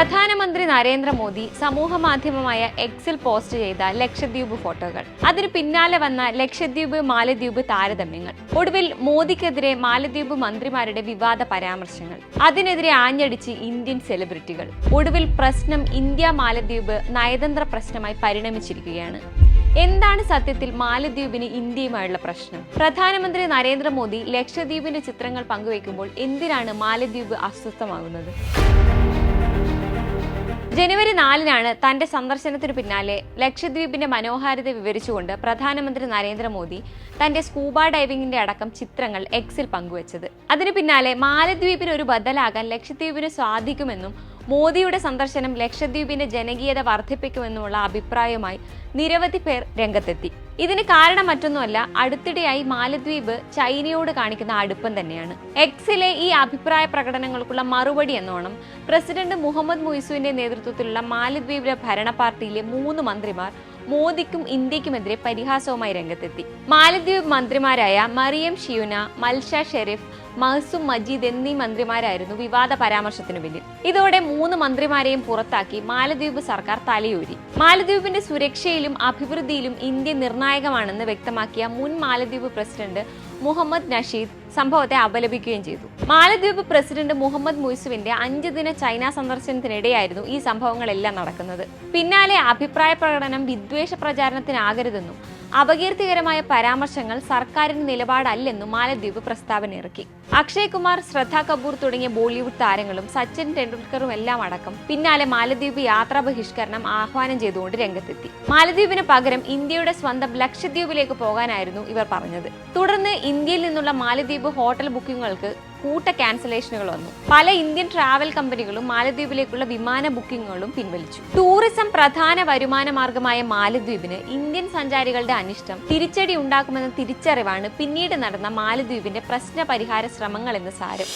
പ്രധാനമന്ത്രി നരേന്ദ്രമോദി സമൂഹ മാധ്യമമായ എക്സിൽ പോസ്റ്റ് ചെയ്ത ലക്ഷദ്വീപ് ഫോട്ടോകൾ. അതിന് പിന്നാലെ വന്ന ലക്ഷദ്വീപ് മാലദ്വീപ് താരതമ്യങ്ങൾ. ഒടുവിൽ മോദിക്കെതിരെ മാലദ്വീപ് മന്ത്രിമാരുടെ വിവാദ പരാമർശങ്ങൾ. അതിനെതിരെ ആഞ്ഞടിച്ച് ഇന്ത്യൻ സെലിബ്രിറ്റികൾ. ഒടുവിൽ പ്രശ്നം ഇന്ത്യ മാലദ്വീപ് നയതന്ത്ര പ്രശ്നമായി പരിണമിച്ചിരിക്കുകയാണ്. എന്താണ് സത്യത്തിൽ മാലദ്വീപിന് ഇന്ത്യയുമായുള്ള പ്രശ്നം? പ്രധാനമന്ത്രി നരേന്ദ്രമോദി ലക്ഷദ്വീപിന്റെ ചിത്രങ്ങൾ പങ്കുവയ്ക്കുമ്പോൾ എന്തിനാണ് മാലദ്വീപ് അസ്വസ്ഥമാകുന്നത്? ജനുവരി നാലിനാണ് തന്റെ സന്ദർശനത്തിനു പിന്നാലെ ലക്ഷദ്വീപിന്റെ മനോഹാരിത വിവരിച്ചുകൊണ്ട് പ്രധാനമന്ത്രി നരേന്ദ്രമോദി തന്റെ സ്കൂബ ഡൈവിംഗിന്റെ അടക്കം ചിത്രങ്ങൾ എക്സിൽ പങ്കുവച്ചത്. അതിനു പിന്നാലെ മാലദ്വീപിന് ഒരു ബദലാകാൻ ലക്ഷദ്വീപിന് സാധിക്കുമെന്നും മോദിയുടെ സന്ദർശനം ലക്ഷദ്വീപിന്റെ ജനകീയത വർദ്ധിപ്പിക്കുമെന്നുള്ള അഭിപ്രായവുമായി നിരവധി പേർ രംഗത്തെത്തി. ഇതിന് കാരണം മറ്റൊന്നുമല്ല അടുത്തിടെയായി മാലദ്വീപ് ചൈനയോട് കാണിക്കുന്ന അടുപ്പം തന്നെയാണ്. എക്സിലെ ഈ അഭിപ്രായ പ്രകടനങ്ങൾക്കുള്ള മറുപടി എന്നോണം പ്രസിഡന്റ് മുഹമ്മദ് മുയ്സുവിന്റെ നേതൃത്വത്തിലുള്ള മാലദ്വീപിലെ ഭരണ പാർട്ടിയിലെ മൂന്ന് മന്ത്രിമാർ മോദിക്കും ഇന്ത്യക്കുമെതിരെ പരിഹാസവുമായി രംഗത്തെത്തി. മാലദ്വീപ് മന്ത്രിമാരായ മറിയം ഷിയുന മൽഷ ഷെരീഫ് മഹ്സും മജീദ് എന്നീ മന്ത്രിമാരായിരുന്നു വിവാദ പരാമർശത്തിന് പിന്നിൽ. ഇതോടെ മൂന്ന് മന്ത്രിമാരെയും പുറത്താക്കി മാലദ്വീപ് സർക്കാർ തലയൂരി. മാലദ്വീപിന്റെ സുരക്ഷയിലും അഭിവൃദ്ധിയിലും ഇന്ത്യ നിർണായകമാണെന്ന് വ്യക്തമാക്കിയ മുൻ മാലദ്വീപ് പ്രസിഡന്റ് മുഹമ്മദ് നഷീദ് സംഭവത്തെ അപലപിക്കുകയും ചെയ്തു. മാലദ്വീപ് പ്രസിഡന്റ് മുഹമ്മദ് മുയ്സുവിന്റെ അഞ്ച് ദിന ചൈന സന്ദർശനത്തിനിടെയായിരുന്നു ഈ സംഭവങ്ങളെല്ലാം നടക്കുന്നത്. പിന്നാലെ അഭിപ്രായ പ്രകടനം വിദ്വേഷ പ്രചാരണത്തിനാകരുതെന്നും അപകീർത്തികരമായ പരാമർശങ്ങൾ സർക്കാരിന്റെ നിലപാടല്ലെന്നും മാലദ്വീപ് പ്രസ്താവന ഇറക്കി. അക്ഷയ് കുമാർ ശ്രദ്ധ കപൂർ തുടങ്ങിയ ബോളിവുഡ് താരങ്ങളും സച്ചിൻ ടെണ്ടുൽക്കറും എല്ലാം അടക്കം പിന്നാലെ മാലദ്വീപ് യാത്രാ ബഹിഷ്കരണം ആഹ്വാനം ചെയ്തുകൊണ്ട് രംഗത്തെത്തി. മാലദ്വീപിന് പകരം ഇന്ത്യയുടെ സ്വന്തം ലക്ഷദ്വീപിലേക്ക് പോകാനായിരുന്നു ഇവർ പറഞ്ഞത്. തുടർന്ന് ഇന്ത്യയിൽ നിന്നുള്ള മാലദ്വീപ് ഹോട്ടൽ ബുക്കിങ്ങുകൾക്ക് കൂട്ട ക്യാൻസലേഷനുകൾ വന്നു. പല ഇന്ത്യൻ ട്രാവൽ കമ്പനികളും മാലദ്വീപിലേക്കുള്ള വിമാന ബുക്കിങ്ങുകളും പിൻവലിച്ചു. ടൂറിസം പ്രധാന വരുമാന മാർഗമായ മാലദ്വീപിന് ഇന്ത്യൻ സഞ്ചാരികളുടെ അനിഷ്ടം തിരിച്ചടി ഉണ്ടാക്കുമെന്ന തിരിച്ചറിവാണ് പിന്നീട് നടന്ന മാലദ്വീപിന്റെ പ്രശ്ന പരിഹാര ശ്രമങ്ങൾ എന്ന് സാരം.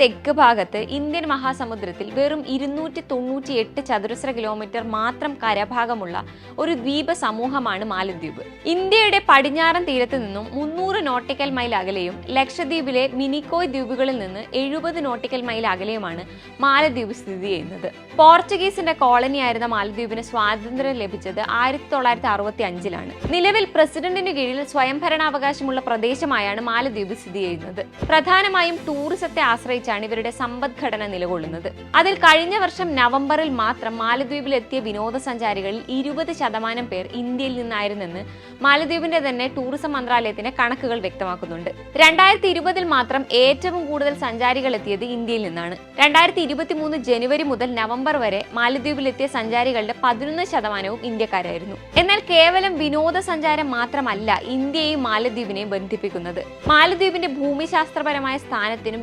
തെക്ക് ഭാഗത്ത് ഇന്ത്യൻ മഹാസമുദ്രത്തിൽ വെറും ഇരുന്നൂറ്റി തൊണ്ണൂറ്റി എട്ട് ചതുരശ്ര കിലോമീറ്റർ മാത്രം കരഭാഗമുള്ള ഒരു ദ്വീപ സമൂഹമാണ് മാലദ്വീപ്. ഇന്ത്യയുടെ പടിഞ്ഞാറൻ തീരത്ത് നിന്നും മുന്നൂറ് നോട്ടിക്കൽ മൈൽ അകലെയും ലക്ഷദ്വീപിലെ മിനിക്കോയ് ദ്വീപുകളിൽ നിന്ന് എഴുപത് നോട്ടിക്കൽ മൈൽ അകലെയുമാണ് മാലദ്വീപ് സ്ഥിതി ചെയ്യുന്നത്. പോർച്ചുഗീസിന്റെ കോളനിയായിരുന്ന മാലദ്വീപിന് സ്വാതന്ത്ര്യം ലഭിച്ചത് ആയിരത്തി തൊള്ളായിരത്തി അറുപത്തി അഞ്ചിലാണ് നിലവിൽ പ്രസിഡന്റിന് കീഴിൽ സ്വയംഭരണാവകാശമുള്ള പ്രദേശമായാണ് മാലദ്വീപ് സ്ഥിതി ചെയ്യുന്നത്. പ്രധാനമായും ടൂറിസത്തെ ആശ്രയിച്ചാണ് ഇവരുടെ സമ്പദ്ഘടന നിലകൊള്ളുന്നത്. അതിൽ കഴിഞ്ഞ വർഷം നവംബറിൽ മാത്രം മാലദ്വീപിൽ എത്തിയ വിനോദസഞ്ചാരികളിൽ ഇരുപത് ശതമാനം പേർ ഇന്ത്യയിൽ നിന്നായിരുന്നെന്ന് മാലദ്വീപിന്റെ തന്നെ ടൂറിസം മന്ത്രാലയത്തിന്റെ കണക്കുകൾ വ്യക്തമാക്കുന്നുണ്ട്. രണ്ടായിരത്തി ഇരുപതിൽ മാത്രം ഏറ്റവും കൂടുതൽ സഞ്ചാരികൾ എത്തിയത് ഇന്ത്യയിൽ നിന്നാണ്. രണ്ടായിരത്തി ഇരുപത്തി മൂന്ന് ജനുവരി മുതൽ നവംബർ വരെ മാലദ്വീപിലെത്തിയ സഞ്ചാരികളുടെ പതിനൊന്ന് ശതമാനവും ഇന്ത്യക്കാരായിരുന്നു. എന്നാൽ കേവലം വിനോദസഞ്ചാരം മാത്രമല്ല ഇന്ത്യയെയും മാലദ്വീപിനെയും ബന്ധിപ്പിക്കുന്നത്. മാലദ്വീപിന്റെ ഭൂമിശാസ്ത്രപരമായ സ്ഥാനത്തിനും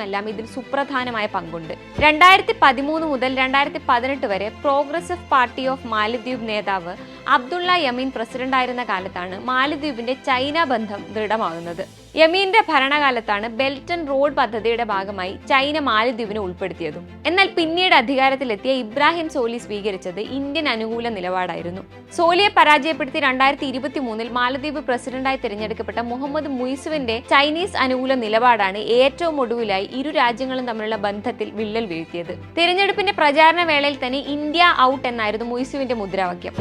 രാഷ്ട്രീയത്തിനുമെല്ലാം ഇതിൽ സുപ്രധാനമായ പങ്കുണ്ട്. രണ്ടായിരത്തി പതിമൂന്ന് മുതൽ രണ്ടായിരത്തി പതിനെട്ട് വരെ പ്രോഗ്രസീവ് പാർട്ടി ഓഫ് മാലദ്വീപ് നേതാവ് അബ്ദുള്ള യമീൻ പ്രസിഡന്റായിരുന്ന കാലത്താണ് മാലദ്വീപിന്റെ ചൈന ബന്ധം ദൃഢമാകുന്നത്. യമീന്റെ ഭരണകാലത്താണ് ബെൽറ്റൺ റോഡ് പദ്ധതിയുടെ ഭാഗമായി ചൈന മാലദ്വീപിനെ ഉൾപ്പെടുത്തിയതും. എന്നാൽ പിന്നീട് അധികാരത്തിലെത്തിയ ഇബ്രാഹിം സോലി സ്വീകരിച്ചത് ഇന്ത്യൻ അനുകൂല നിലപാടായിരുന്നു. സോലിയെ പരാജയപ്പെടുത്തി രണ്ടായിരത്തി ഇരുപത്തി മൂന്നിൽ മാലദ്വീപ് പ്രസിഡന്റായി തിരഞ്ഞെടുക്കപ്പെട്ട മുഹമ്മദ് മുയ്സുവിന്റെ ചൈനീസ് അനുകൂല നിലപാടാണ് ഏറ്റവും ഒടുവിലായി ഇരു രാജ്യങ്ങളും തമ്മിലുള്ള ബന്ധത്തിൽ വിള്ളൽ വീഴ്ത്തിയത്. തിരഞ്ഞെടുപ്പിന്റെ പ്രചാരണ വേളയിൽ തന്നെ ഇന്ത്യ ഔട്ട് എന്നായിരുന്നു മുയ്സുവിന്റെ മുദ്രാവാക്യം.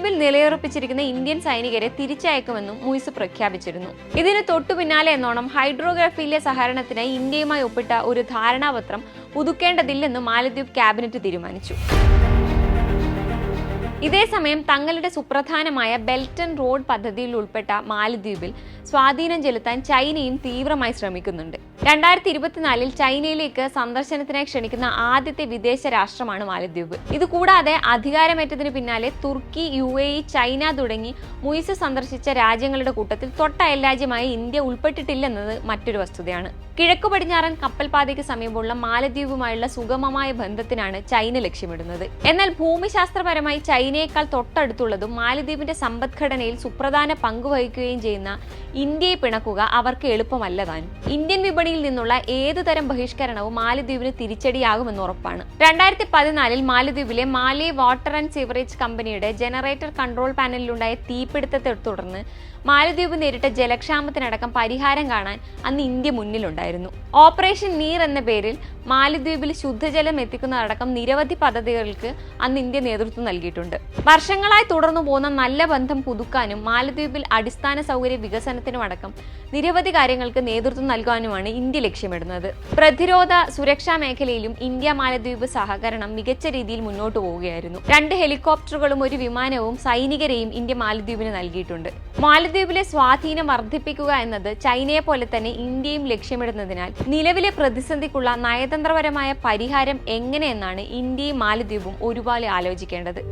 മാലദ്വീപിൽ നിലയുറപ്പിച്ചിരിക്കുന്ന ഇന്ത്യൻ സൈനികരെ തിരിച്ചയക്കുമെന്നും മുയ്സ് പ്രഖ്യാപിച്ചിരുന്നു. ഇതിന് തൊട്ടു പിന്നാലെ എന്നോണം ഹൈഡ്രോഗ്രാഫിയിലെ സഹകരണത്തിനായി ഇന്ത്യയുമായി ഒപ്പിട്ട ഒരു ധാരണാപത്രം പുതുക്കേണ്ടതില്ലെന്ന് മാലദ്വീപ് ക്യാബിനറ്റ് തീരുമാനിച്ചു. ഇതേസമയം തങ്ങളുടെ സുപ്രധാനമായ ബെൽറ്റൺ റോഡ് പദ്ധതിയിൽ ഉൾപ്പെട്ട മാലദ്വീപിൽ സ്വാധീനം ചെലുത്താൻ ചൈനയും തീവ്രമായി ശ്രമിക്കുന്നുണ്ട്. രണ്ടായിരത്തി ഇരുപത്തിനാലിൽ ചൈനയിലേക്ക് സന്ദർശനത്തിനായി ക്ഷണിക്കുന്ന ആദ്യത്തെ വിദേശ രാഷ്ട്രമാണ് മാലദ്വീപ്. ഇതുകൂടാതെ അധികാരമേറ്റതിന് പിന്നാലെ തുർക്കി യു എ ഇ ചൈന തുടങ്ങി മുയിസ് സന്ദർശിച്ച രാജ്യങ്ങളുടെ കൂട്ടത്തിൽ തൊട്ട രാജ്യമായി ഇന്ത്യ ഉൾപ്പെട്ടിട്ടില്ലെന്നത് മറ്റൊരു വസ്തുതയാണ്. കിഴക്കു പടിഞ്ഞാറൻ കപ്പൽപാതയ്ക്ക് സമീപമുള്ള മാലദ്വീപുമായുള്ള സുഗമമായ ബന്ധത്തിനാണ് ചൈന ലക്ഷ്യമിടുന്നത്. എന്നാൽ ഭൂമിശാസ്ത്രപരമായി ചൈന ചൈനയേക്കാൾ തൊട്ടടുത്തുള്ളതും മാലിദ്വീപിന്റെ സമ്പദ്ഘടനയിൽ സുപ്രധാന പങ്കുവഹിക്കുകയും ചെയ്യുന്ന ഇന്ത്യയെ പിണക്കുക അവർക്ക് എളുപ്പമല്ല താനും ഇന്ത്യൻ വിപണിയിൽ നിന്നുള്ള ഏതു തരം ബഹിഷ്കരണവും മാലിദ്വീപിന് തിരിച്ചടിയാകുമെന്ന് ഉറപ്പാണ്. രണ്ടായിരത്തി പതിനാലിൽ മാലിദ്വീപിലെ മാലി വാട്ടർ ആൻഡ് സിവറേജ് കമ്പനിയുടെ ജനറേറ്റർ കൺട്രോൾ പാനലിലുണ്ടായ തീപിടുത്തത്തെ തുടർന്ന് മാലദ്വീപ് നേരിട്ട ജലക്ഷാമത്തിനടക്കം പരിഹാരം കാണാൻ അന്ന് ഇന്ത്യ മുന്നിലുണ്ടായിരുന്നു. ഓപ്പറേഷൻ നീർ എന്ന പേരിൽ മാലദ്വീപിൽ ശുദ്ധജലം എത്തിക്കുന്നതടക്കം നിരവധി പദ്ധതികൾക്ക് അന്ന് ഇന്ത്യ നേതൃത്വം നൽകിയിട്ടുണ്ട്. വർഷങ്ങളായി തുടർന്നു പോകുന്ന നല്ല ബന്ധം പുതുക്കാനും മാലദ്വീപിൽ അടിസ്ഥാന സൗകര്യ വികസനത്തിനും അടക്കം നിരവധി കാര്യങ്ങൾക്ക് നേതൃത്വം നൽകാനുമാണ് ഇന്ത്യ ലക്ഷ്യമിടുന്നത്. പ്രതിരോധ സുരക്ഷാ മേഖലയിലും ഇന്ത്യ മാലദ്വീപ് സഹകരണം മികച്ച രീതിയിൽ മുന്നോട്ട് പോവുകയായിരുന്നു. രണ്ട് ഹെലികോപ്റ്ററുകളും ഒരു വിമാനവും സൈനികരെയും ഇന്ത്യ മാലദ്വീപിന് നൽകിയിട്ടുണ്ട്. മാലദ്വീപിലെ സ്വാധീനം വർദ്ധിപ്പിക്കുക എന്നത് ചൈനയെ പോലെ തന്നെ ഇന്ത്യയും ലക്ഷ്യമിടുന്നതിനാൽ നിലവിലെ പ്രതിസന്ധിക്കുള്ള നയതന്ത്രപരമായ പരിഹാരം എങ്ങനെയെന്നാണ് ഇന്ത്യയും മാലദ്വീപും ഒരുപാട് ആലോചിക്കേണ്ടത്.